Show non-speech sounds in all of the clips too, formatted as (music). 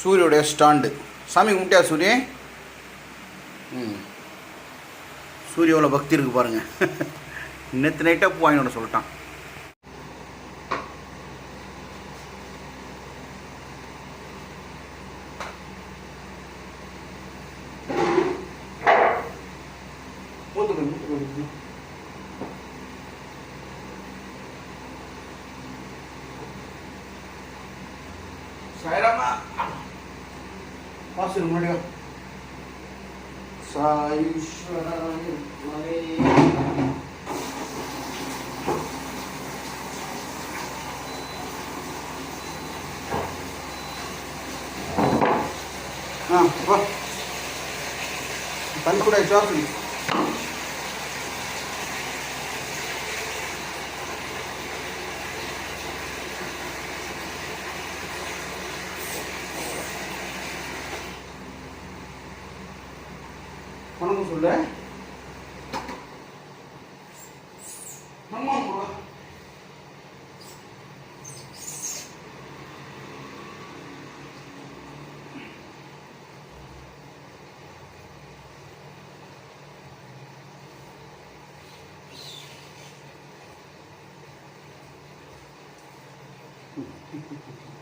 சூரியோடைய stand. சாமி கும்பிட்டியா சூரியன் ம். சூரியோவில் பக்தி இருக்குது பாருங்கள் (laughs) நேற்று நைட்டாக பூ வாங்கினோட சொல்லிட்டான். சாய்ராமா வாசல் முன்னாடி வா. சாயீஸ்வராய மலே. ஆ வா தண்ணி கூட சாப்பிடு வணக்கம் சொல்ல? அம்மா போடா (laughs)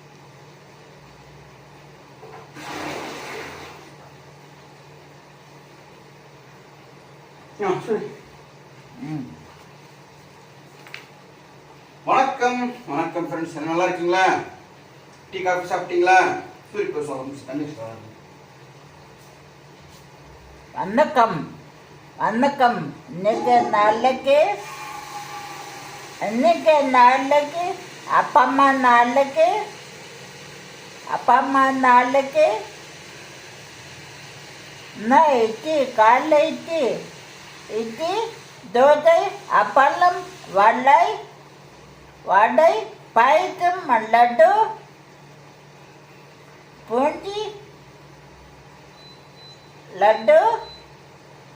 வணக்கம் வணக்கம் ஃப்ரெண்ட்ஸ் நல்லா இருக்கீங்களா? டீ காஃபி சாப்பிட்டீங்களா? சூரி பேசுவோம் தண்ணி. வணக்கம். வணக்கம். இன்னைக்கு நாளைக்கு இன்னைக்கு நாளைக்கு அப்பா அம்மா நாளைக்கு அப்பா அம்மா நாளைக்கு நான் இட்லி காலைல இட்லி இட்லி தோசை அப்பளம் வடை வடை பாயசம் லட்டு பூஞ்சி லட்டு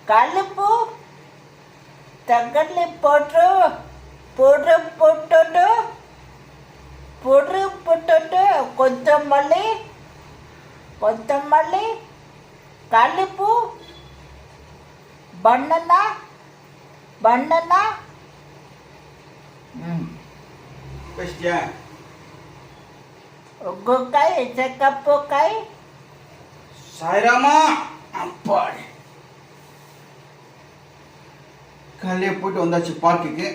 கலுப்பு தக்கல்லி போட்டு பொடு போட்டுட்டு பொடு போட்டுட்டு கொத்தமல்லி கொத்தமல்லி கலுப்பு ಬಣ್ಣನ್ನ ಬಣ್ಣನ್ನ ಒಗ್ಗೊಕಾಯಿ ಚಕ್ಕಪ್ಪಕಾಯಿ ಸಾಯಿರಾಮ அப்பாடி. காலையில் போயிட்டு வந்தாச்சு பார்க்குக்கு.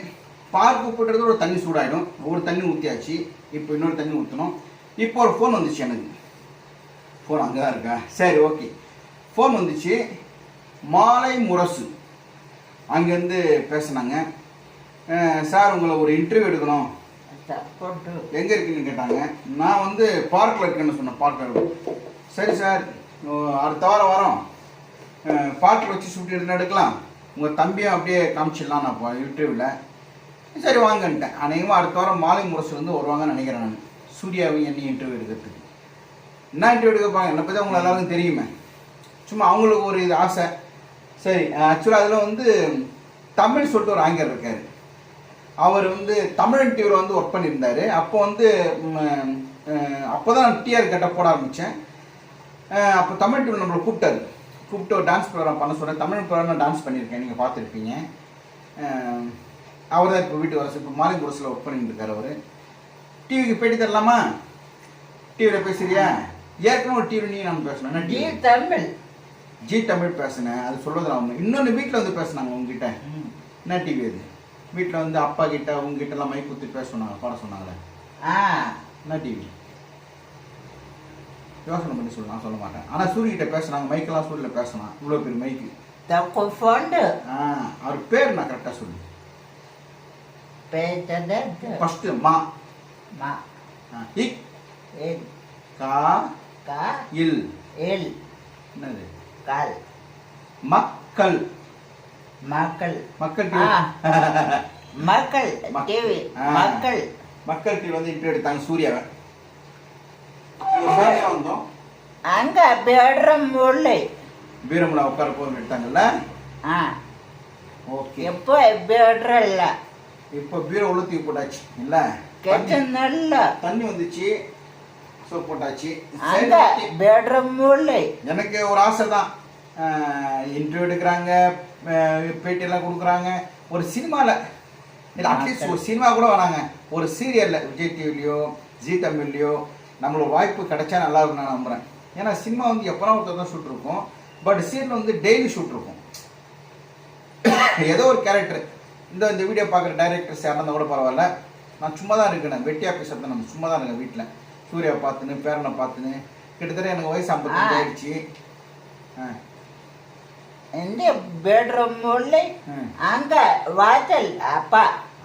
பார்க்கு போட்டுறது ஒரு தண்ணி சூடாயிடும். ஒரு தண்ணி ஊற்றியாச்சு இப்போ இன்னொரு தண்ணி ஊற்றணும் இப்போ ஒரு ஃபோன் வந்துச்சு எனக்கு. ஃபோன் அங்கே தான் இருக்கா? சரி ஓகே ஃபோன் வந்துச்சு. மாலை முரசு. அங்கேருந்து பேசினாங்க. சார் உங்களை ஒரு இன்டர்வியூ எடுக்கணும். எங்கே இருக்கீங்கன்னு கேட்டாங்க. நான் வந்து பார்க்கில் இருக்கேன்னு சொன்னேன் பார்க்கில் சரி சார். அடுத்த வாரம் வரோம். பார்க்கில் வச்சு ஷூட் எடுத்து எடுக்கலாம். உங்கள் தம்பியும் அப்படியே காமிச்சிடலாம் நான் இன்டர்வியூவில் சரி வாங்கன்ட்டேன். அனைவரும் அடுத்த வாரம் மாலை முரசுலேருந்து வருவாங்கன்னு நினைக்கிறேன் நான். சூர்யாவையும் என்னையும் இன்டர்வியூ எடுக்கிறதுக்கு. என்ன இன்டர்வியூ எடுக்க எடுக்கப்பாங்க என்னை பற்றி அவங்களை எல்லாருக்கும் தெரியுமே. சும்மா அவங்களுக்கு ஒரு இது ஆசை. சரி ஆக்சுவலாக அதில் வந்து தமிழ் சொல்லிட்டு ஒரு ஆங்கர் இருக்கார். அவர் வந்து தமிழன் டிவியில் வந்து ஒர்க் பண்ணியிருந்தார். அப்போ வந்து அப்போ தான் டிஆர் கட்ட போட ஆரம்பித்தேன் அப்போ தமிழ் டிவியில் நம்மளை கூப்பிட்டாரு. கூப்பிட்டு ஒரு டான்ஸ் ப்ரோக்ராம் பண்ண சொன்னேன். தமிழ் ப்ரோக்ராம் நான் டான்ஸ் பண்ணியிருக்கேன். நீங்கள் பார்த்துருப்பீங்க. அவர் தான் இப்போ வீட்டு வர இப்போ மாலை குரஸில் ஒர்க் பண்ணிட்டு அவர். டிவிக்கு பேட்டி தரலாமா? டிவியில் பேசுறியா? ஏற்கனவே ஒரு டிவி நீ நான் பேசணும். என்ன டிவி தமிழ். ஜி தமிழ் பேசினேன் அது சொல்லுவது அவங்க இன்னொன்று வீட்டில் வந்து பேசினாங்க உங்ககிட்ட என்ன டிவி அது? வீட்டில் வந்து அப்பா கிட்ட உங்ககிட்டலாம் மைக் குத்து பேச சொன்னாங்க பாட சொன்னாங்களே ஆ. என்ன டிவி யோசனை பண்ணி சொல்லலாம் சொல்ல மாட்டேன். ஆனால் சூரிய சூரியகிட்ட பேசுனாங்க மைக்கெல்லாம் சூரியல பேசலாம் இவ்வளோ பேர் மைக்கு ஃபண்டு ஆ அவர் பேர் நான் கரெக்டாக சொல்லு. ஃபஸ்ட்டு மா. மா. இக். கா. கா. இல். இல். என்னது? மக்கள். மக்கள். மக்கள். மக்கள் மக்- டிவி. மக்கள். மக்கள் டிவி வந்து இன்டர்வியூ எடுத்தாங்க சூர்யாவை அங்க பெட்ரூம் உள்ள. வீரமுலா உட்கார போதும் எடுத்தாங்கல்ல? ஆ. ஓகே. எப்போ பெட்ரூம் இல்ல இப்போ பீரோ உள்ள தூக்கி போட்டாச்சு இல்ல? இல்ல தண்ணி வந்துச்சு. ஸோ போட்டாச்சு. எனக்கு ஒரு ஆசை தான். இன்டர்வியூ எடுக்கிறாங்க பேட்டியெல்லாம் கொடுக்குறாங்க. ஒரு சினிமாவில் இல்லை அட்லீஸ்ட் ஒரு சினிமா கூட வராங்க. ஒரு சீரியலில் விஜய் டிவிலையோ ஜி தமிழ்லையோ நம்மளுக்கு வாய்ப்பு கிடைச்சா நல்லா இருக்கும் நான் நம்புகிறேன் ஏன்னா சினிமா வந்து எப்போனா ஒருத்தர் தான் ஷூட் இருக்கும். பட் சீரியல் வந்து டெய்லி ஷூட் இருக்கும். (coughs) ஏதோ ஒரு கேரக்டர் இந்த இந்த வீடியோ பார்க்குற டைரக்டர்ஸ் யாருந்தா கூட பரவாயில்ல. நான் சும்மா தான் இருக்கேன் வெட்டியா பேசுறது நம்ம சும்மா தான் இருக்கேன் வீட்டில் சூர்யா பார்த்துன்னு பேரனை பார்த்துன்னு கிட்டத்தட்ட எனக்கு வயசு ஐம்பத்தஞ்சு. ஆயிடுச்சு. இந்த பெட்ரூம் உள்ள. அங்க வாசல் அப்பா.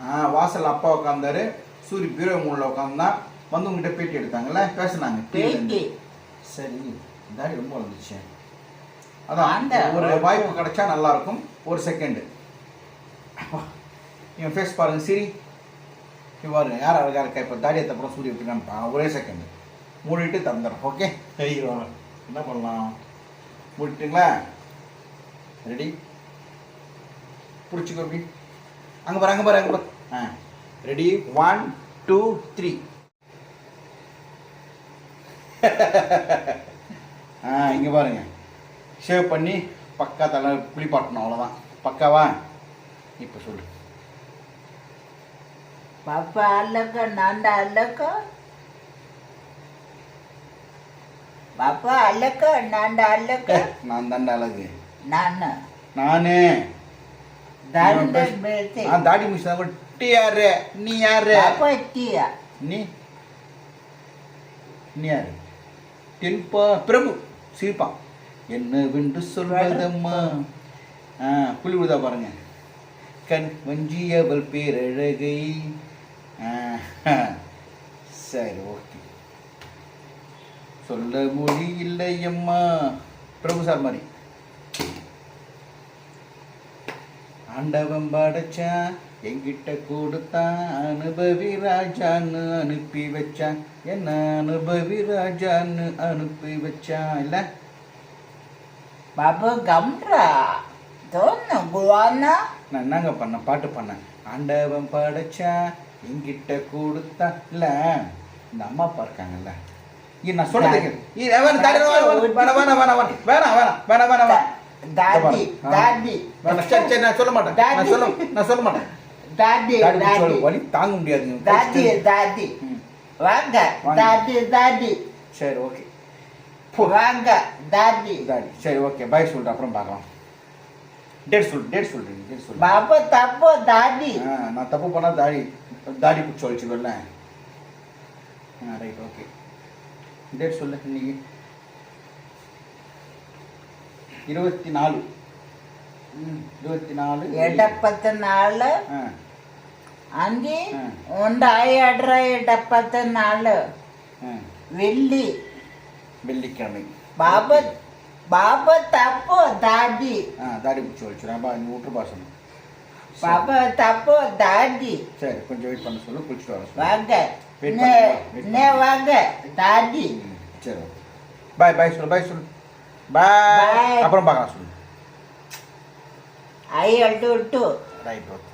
ஆ வாசல் அப்பா உட்காந்தாரு சூரி பீரோ மூணில் உட்காந்தான் வந்து உங்ககிட்ட பேட்டி எடுத்தாங்கல்ல பேசுனாங்க. பேட்டி. சரி தாடி ரொம்ப வளர்ந்துச்சு அதான் அந்த ஒரு வாய்ப்பு கிடைச்சா நல்லா இருக்கும். ஒரு செகண்ட் இவன் ஃபேஸ் பாருங்க சிரி. பாருங்க யார் அழகாக இருக்கா இப்போ தாடியை அப்புறம் சூரிய எப்படி ஒரே செகண்ட் மூடிட்டு தந்துடுறோம் ஓகே ஹீரோ என்ன பண்ணலாம்? மூடிட்டுங்களா? ரெடி பிடிச்சிக்கோ அப்படி அங்கே பாரு அங்கே பாரு அங்கே பாரு. ஆ ரெடி ஒன் டூ த்ரீ ஆ இங்கே பாருங்க. ஷேவ் பண்ணி பக்கா தலை குளிப்பாட்டணும் அவ்வளோதான் பக்காவா? இப்போ சொல்லு. பாப்பா அல்லக்க நான்டா அல்லக்க? பாப்பா அல்லக்க நான்டா அல்லக்க? நான் தாண்டா அழகு. நான்? நானே. நான் தாடி மிஷின் கூட டி யாரு? நீ யாரு? பாப்பா டீயா? நீ? நீ யாரு? தென்பா பிரபு சிரிப்பான் என்ன வென்று சொல்வதம்மா? ஆ புள்ளி விழுதா பாருங்க. கண் வஞ்சியவள் பேரழகை. சரி ஓகே சொல்ல மொழி இல்லையம்மா. பிரபு சார் மாதிரி. ஆண்டவன் படைச்சான் என்கிட்ட கொடுத்தான் அனுபவி ராஜான்னு அனுப்பி வச்சான் என்ன அனுபவி ராஜான்னு அனுப்பி வச்சான் இல்ல? பாபு கம்ரா குவானா நான் என்னங்க பண்ணேன்? பாட்டு பண்ணேன். ஆண்டவன் படைச்சான் எங்கிட்ட கொடுத்தா இல்லை இந்த அம்மா அப்பா இருக்காங்கல்ல. நான் சொல்றது சொல்ல மாட்டேன். நான் சொல்ல மாட்டேன். தாடி தாடி வலி தாங்க முடியாது. தாடி தாடி சரி ஓகே. வாங்க. தாடி தாடி சரி ஓகே. பை சொல்ற அப்புறம் பார்க்கலாம். டேட் சொல் டேட் சொல்றீங்க டேட் சொல் நான் தப்பு பண்ணா தாடி தாடி பிடிச்சி வச்சுக்கல ஆ ரைட் ஓகே டேட் சொல்லு இன்னைக்கு. இருபத்தி நாலு இருபத்தி நாலு எடப்பத்து நாலு அஞ்சு உண்டாயிடுற எடப்பத்து நாலு வெள்ளி. வெள்ளிக்கிழமை. பாபத் பாபத் அப்போ தாடி. ஆ தாடி பிடிச்சி வச்சுறேன் அப்பா நீ விட்டுருப்பா சொன்ன சொல்லு பாப தப்பு தாடி சரி கொஞ்சம் வெயிட் பண்ண சொல்லு குளிச்சுட்டு வர வாங்க. நே வாங்க. ம், சரி பாய் பாய் சொல்லு பாய் சொல்லு. பாய். அப்புறம் பார்க்கலாம் சொல்லு. ஐ அட்டு விட்டு ரைட் ஓகே